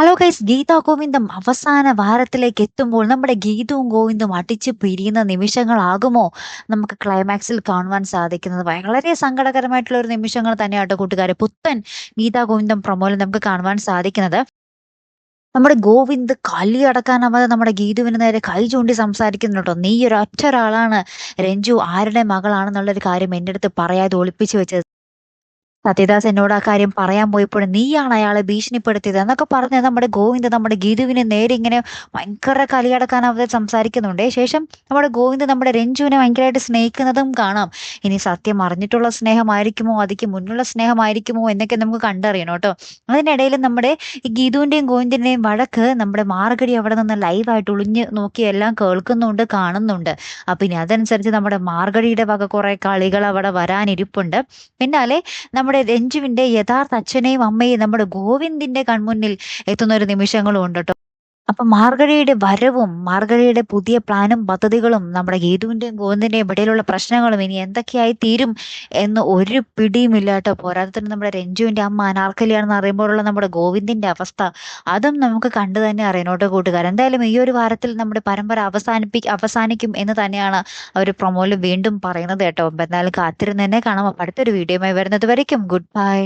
Hello guys Geetha ഗോവിന്ദം അവസാന വാരത്തിലേക്ക് എത്തുമ്പോൾ നമ്മുടെ ഗീതവും ഗോവിന്ദും അടിച്ച് പിരിയുന്ന നിമിഷങ്ങളാകുമോ? നമുക്ക് ക്ലൈമാക്സിൽ കാണുവാൻ സാധിക്കുന്നത് വളരെ സങ്കടകരമായിട്ടുള്ള ഒരു നിമിഷങ്ങൾ തന്നെയാട്ടോ കൂട്ടുകാരെ. പുത്തൻ ഗീതാ ഗോവിന്ദം പ്രൊമോയിൽ നമുക്ക് കാണുവാൻ സാധിക്കുന്നത്. നമ്മുടെ ഗോവിന്ദ് കലിയടക്കാനാവാതെ നമ്മുടെ ഗീതുവിന് നേരെ കൈ ചൂണ്ടി സംസാരിക്കുന്നുണ്ടോ? നീ ഒരു ഒറ്റ ഒരാളാണ്. രഞ്ജു ആരുടെ മകളാണെന്നുള്ളൊരു കാര്യം എന്റെ അടുത്ത് പറയാതെ ഒളിപ്പിച്ചു വെച്ചത്. സത്യദാസ് എന്നോട് ആ കാര്യം പറയാൻ പോയപ്പോൾ നീയാണ് അയാളെ ഭീഷണിപ്പെടുത്തിയത് എന്നൊക്കെ പറഞ്ഞ് നമ്മുടെ ഗോവിന്ദ് നമ്മുടെ ഗീതുവിനെ നേരെ ഇങ്ങനെ ഭയങ്കര കലിയടക്കാൻ അവർ സംസാരിക്കുന്നുണ്ട്. ശേഷം നമ്മുടെ ഗോവിന്ദ് നമ്മുടെ രഞ്ജുവിനെ ഭയങ്കരമായിട്ട് സ്നേഹിക്കുന്നതും കാണാം. ഇനി സത്യം അറിഞ്ഞിട്ടുള്ള സ്നേഹമായിരിക്കുമോ? അതിക്ക് മുന്നുള്ള സ്നേഹമായിരിക്കുമോ? എന്നൊക്കെ നമുക്ക് കണ്ടറിയണം കേട്ടോ. അതിനിടയിൽ നമ്മുടെ ഈ ഗീതുവിന്റെയും ഗോവിന്ദിന്റെയും വഴക്ക് നമ്മുടെ മാർഗടി അവിടെ നിന്ന് ലൈവായിട്ട് ഒളിഞ്ഞ് നോക്കി എല്ലാം കേൾക്കുന്നുണ്ട് കാണുന്നുണ്ട്. അപ്പൊ ഇനി അതനുസരിച്ച് നമ്മുടെ മാർഗടിയുടെ വക കുറെ കളികൾ അവിടെ വരാനിരിപ്പുണ്ട്. പിന്നാലെ നമ്മുടെ രഞ്ജുവിന്റെ യഥാർത്ഥ അച്ഛനെയും അമ്മയും നമ്മുടെ ഗോവിന്ദിന്റെ കൺമുന്നിൽ എത്തുന്ന ഒരു നിമിഷങ്ങളും ഉണ്ട് കേട്ടോ. അപ്പൊ മാർഗഴിയുടെ വരവും മാർഗഴിയുടെ പുതിയ പ്ലാനും പദ്ധതികളും നമ്മുടെ ഗീതുവിന്റെയും ഗോവിന്ദിന്റെയും ഇടയിലുള്ള പ്രശ്നങ്ങളും ഇനി എന്തൊക്കെയായി തീരും എന്ന് ഒരു പിടിയും ഇല്ലാട്ടോ പോരാത്തതിന് നമ്മുടെ രഞ്ജുവിന്റെ അമ്മ അനാർക്കലിയാണെന്ന് അറിയുമ്പോഴുള്ള നമ്മുടെ ഗോവിന്ദിന്റെ അവസ്ഥ അതും നമുക്ക് കണ്ടു തന്നെ അറിയണോട്ടോ കൂട്ടുകാർ. എന്തായാലും ഈ ഒരു വാരത്തിൽ നമ്മുടെ പരമ്പര അവസാനിപ്പി അവസാനിക്കും എന്ന് തന്നെയാണ് അവർ പ്രൊമോയിൽ വീണ്ടും പറയുന്നത് കേട്ടോ. എന്നാലും കാത്തിരുന്ന് തന്നെ കാണാം. അപ്പൊ അടുത്തൊരു വീഡിയോയുമായി വരുന്നത് വരയ്ക്കും. Good bye